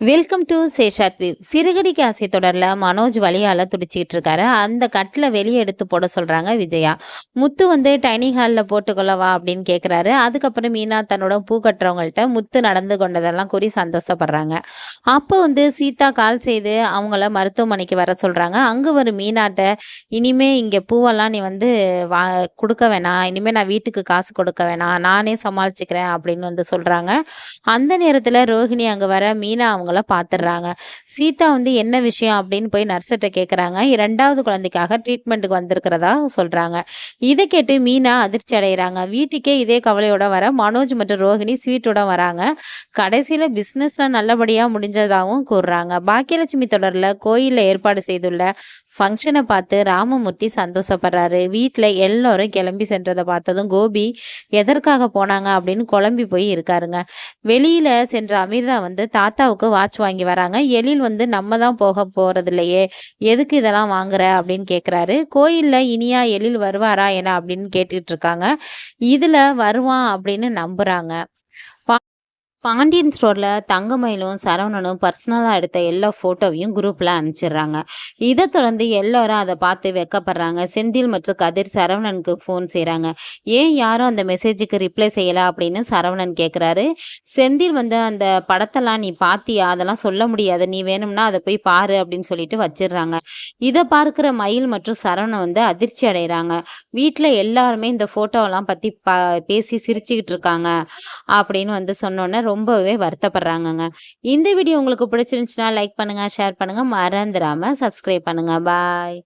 Welcome to சேஷாத் விவ் சிறுகடிக்கு ஆசை தொடரில் மனோஜ் வழியால் துடிச்சிக்கிட்டு இருக்காரு. அந்த கட்டில் வெளியே எடுத்து போட சொல்கிறாங்க விஜயா. முத்து வந்து டைனிங் ஹாலில் போட்டுக்கொள்ளவா அப்படின்னு கேட்குறாரு அதுக்கப்புறம் மீனா தன்னோட பூ கட்டுறவங்கள்ட்ட முத்து நடந்து கொண்டதெல்லாம் கூறி சந்தோஷப்படுறாங்க. அப்போ வந்து சீதா கால் செய்து அவங்கள மருத்துவமனைக்கு வர சொல்கிறாங்க அங்கே ஒரு மீனாட்ட இனிமே இங்கே பூவெல்லாம் நீ வந்து வா கொடுக்க வேணாம். இனிமேல் நான் வீட்டுக்கு காசு கொடுக்க வேணாம். நானே சமாளிச்சுக்கிறேன் அப்படின்னு வந்து சொல்கிறாங்க அந்த நேரத்தில் ரோஹிணி அங்கே வர மீனா அவங்கள பார்த்துடுறாங்க சீதா வந்து என்ன விஷயம்? அப்படின்னு போய் நர்ஸ்கிட்ட கேட்குறாங்க இரண்டாவது குழந்தைக்காக ட்ரீட்மெண்ட்டுக்கு வந்திருக்கிறதா சொல்கிறாங்க இதை கேட்டு மீனா அதிர்ச்சி அடைகிறாங்க வீட்டுக்கே இதே கவலையோட வர மனோஜ் மற்றும் ரோஹிணி ஸ்வீட்டோட வராங்க. கடைசியில் பிஸ்னஸ்லாம் நல்லபடியாக செஞ்சதாகவும் கூறுறாங்க. பாக்கியலட்சுமி தொடரில் கோயிலில் ஏற்பாடு செய்துள்ள ஃபங்க்ஷனை பார்த்து ராமமூர்த்தி சந்தோஷப்படுறாரு. வீட்டில் எல்லோரும் கிளம்பி சென்றதை பார்த்ததும் கோபி எதற்காக போனாங்க? அப்படின்னு குழம்பி போய் இருக்காருங்க. வெளியில் சென்ற அமிர்தா வந்து தாத்தாவுக்கு வாட்ச் வாங்கி வராங்க. எழில் வந்து நம்ம தான் போக போகிறது இல்லையே எதுக்கு இதெல்லாம் வாங்குற? அப்படின்னு கேட்குறாரு கோயிலில் இனியா எழில் வருவாரா என்ன அப்படின்னு கேட்டுட்டு இருக்காங்க. இதில் வருவான் அப்படின்னு நம்புகிறாங்க பாண்டியன் ஸ்டோரில் தங்கமயிலும் சரவணனும் பர்சனலாக எடுத்த எல்லா ஃபோட்டோவையும் குரூப்பில் அனுப்பிச்சிடுறாங்க. இதை தொடர்ந்து எல்லோரும் அதை பார்த்து வெக்கப்படுறாங்க. செந்தில் மற்றும் கதிர் சரவணனுக்கு ஃபோன் செய்கிறாங்க ஏன் யாரும் அந்த மெசேஜுக்கு ரிப்ளை செய்யலை அப்படின்னு சரவணன் கேட்குறாரு செந்தில் வந்து அந்த படத்தெல்லாம் நீ பார்த்தியா அதெல்லாம் சொல்ல முடியாது. நீ வேணும்னா அதை போய் பாரு அப்படின்னு சொல்லிட்டு வச்சிடுறாங்க. இதை பார்க்குற மயில் மற்றும் சரவணன் வந்து அதிர்ச்சி அடைகிறாங்க வீட்டில் எல்லாருமே இந்த ஃபோட்டோவெல்லாம் பற்றி ப பேசி சிரிச்சுக்கிட்டு இருக்காங்க அப்படின்னு வந்து சொன்னோன்னே ரொம்பவே வருத்தப்படுறாங்கங்க. இந்த வீடியோ உங்களுக்கு பிடிச்சிருந்துச்சுன்னா லைக் பண்ணுங்கள் ஷேர் பண்ணுங்கள் மறந்துடாமல் சப்ஸ்கிரைப் பண்ணுங்கள் பாய்